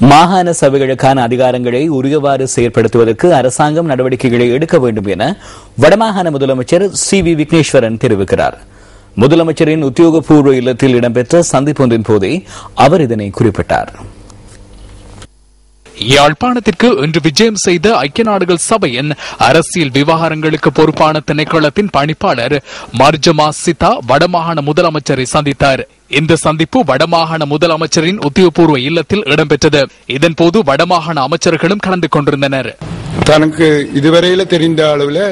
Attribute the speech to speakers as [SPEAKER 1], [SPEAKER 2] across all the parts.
[SPEAKER 1] மாகாண சபைகளுக்கான அதிகாரங்களை உரியவாறு செயற்படுத்துவதற்கு அரசாங்கம் நடவடிக்கைகளை எடுக்க வேண்டும் என வடமாகாண முதலமைச்சர் சி வி விக்னேஸ்வரன் தெரிவிக்கிறார். முதலமைச்சரின் உத்தியோகபூர்வ இல்லத்தில் இடம்பெற்ற சந்திப்பொன்றின் போதே அவர் இதனை குறிப்பிட்டார்.
[SPEAKER 2] யாழ்ப்பாணத்திற்கு இன்று விஜயம் செய்த ஐக்கிய நாடுகள் சபையின் அரசியல் விவகாரங்களுக்கு பொறுப்பான திணைக்களத்தின் பணிப்பாளர் மர்ஜமா சிதா வடமாகாண முதலமைச்சரை சந்தித்தார். இந்த சந்திப்பு வடமாகாண முதலமைச்சரின் உத்தியோகபூர்வ இல்லத்தில் இடம்பெற்றது. இதன்போது வடமாகாண அமைச்சர்களும் கலந்து கொண்டிருந்தனர்.
[SPEAKER 3] தனக்கு இதுவரையில தெரிந்த அளவில்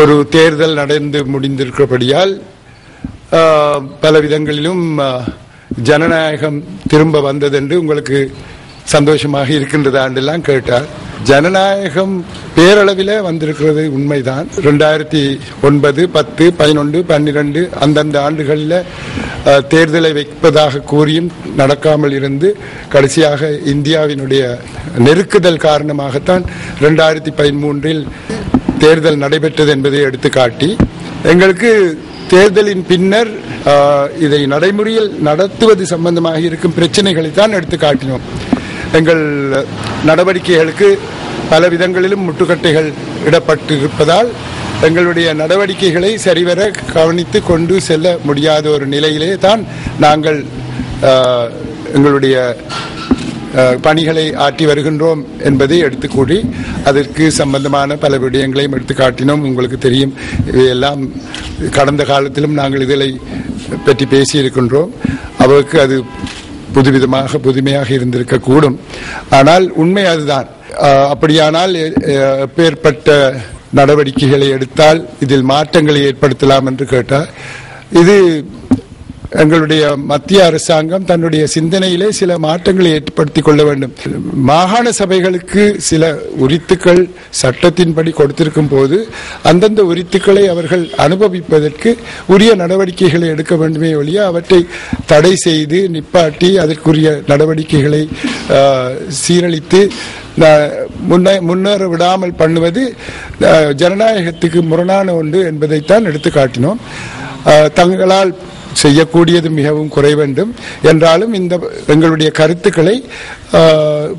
[SPEAKER 3] ஒரு தேர்தல் நடந்து முடிந்திருக்கிறபடியால் பல விதங்களிலும் ஜனநாயகம் திரும்ப வந்ததென்று உங்களுக்கு சந்தோஷமாக இருக்கின்றதாண்டெல்லாம் கேட்டார். ஜனநாயகம் பேரளவில் வந்திருக்கிறது உண்மைதான். ரெண்டாயிரத்தி ஒன்பது பத்து பதினொன்று பன்னிரெண்டு அந்தந்த ஆண்டுகளில் தேர்தலை வைப்பதாக கூறியும் நடக்காமல் இருந்து கடைசியாக இந்தியாவினுடைய நெருக்குதல் காரணமாகத்தான் ரெண்டாயிரத்தி பதிமூன்றில் தேர்தல் நடைபெற்றது என்பதை எடுத்துக்காட்டி எங்களுக்கு தேர்தலின் பின்னர் இதை நடைமுறையில் நடத்துவது சம்பந்தமாக இருக்கும் பிரச்சனைகளை தான் எடுத்து காட்டினோம் எங்கள் நடவடிக்கைகளுக்கு பல விதங்களிலும் முட்டுக்கட்டைகள் இடப்பட்டிருப்பதால் எங்களுடைய நடவடிக்கைகளை சரிவர கவனித்து கொண்டு செல்ல முடியாத ஒரு நிலையிலே தான் நாங்கள் எங்களுடைய பணிகளை ஆற்றி வருகின்றோம் என்பதை எடுத்து கூறி அதற்கு சம்பந்தமான பல விடயங்களையும் எடுத்து காட்டினோம் உங்களுக்கு தெரியும் இவையெல்லாம் கடந்த காலத்திலும் நாங்கள் இதழை பற்றி பேசியிருக்கின்றோம். அவருக்கு அது புதுவிதமாக புதுமையாக இருந்திருக்கக்கூடும். ஆனால் உண்மை அதுதான். அப்படியானால் பேர்பட்ட எப்பேற்பட்ட நடவடிக்கைகளை எடுத்தால் இதில் மாற்றங்களை ஏற்படுத்தலாம் என்று கேட்டார். இது எங்களுடைய மத்திய அரசாங்கம் தன்னுடைய சிந்தனையிலே சில மாற்றங்களை ஏற்படுத்திக் கொள்ள வேண்டும். மாகாண சபைகளுக்கு சில உரித்துக்கள் சட்டத்தின்படி கொடுத்திருக்கும் போது அந்தந்த உரித்துக்களை அவர்கள் அனுபவிப்பதற்கு உரிய நடவடிக்கைகளை எடுக்க வேண்டுமே ஒழிய அவற்றை தடை செய்து நிப்பாட்டி அதற்குரிய நடவடிக்கைகளை சீரழித்து முன்னேற விடாமல் பண்ணுவது ஜனநாயகத்துக்கு முரணான ஒன்று என்பதைத்தான் எடுத்து காட்டினோம் தங்களால் செய்யக்கூடியது மிகவும் குறைவேண்டும் என்றாலும் இந்த எங்களுடைய கருத்துக்களை ஆஹ்,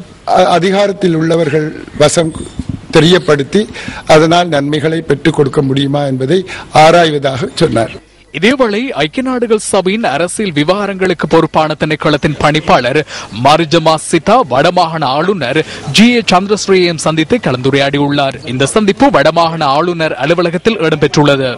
[SPEAKER 3] அதிகாரத்தில் உள்ளவர்கள் வசம் தெரியப்படுத்தி அதனால் நன்மைகளை பெற்றுக் கொடுக்க முடியுமா என்பதை ஆராய்வதாக சொன்னார்.
[SPEAKER 2] இதேவேளை ஐக்கிய நாடுகள் சபையின் அரசியல் விவகாரங்களுக்கு பொறுப்பான திணைக்களத்தின் பணிப்பாளர் மர்ஜமா சிதா வடமாகாண ஆளுநர் ஜி ஏ சந்திரஸ்ரீயையும் சந்தித்து கலந்துரையாடியுள்ளார். இந்த சந்திப்பு வடமாகாண ஆளுநர் அலுவலகத்தில் இடம்பெற்றுள்ளது.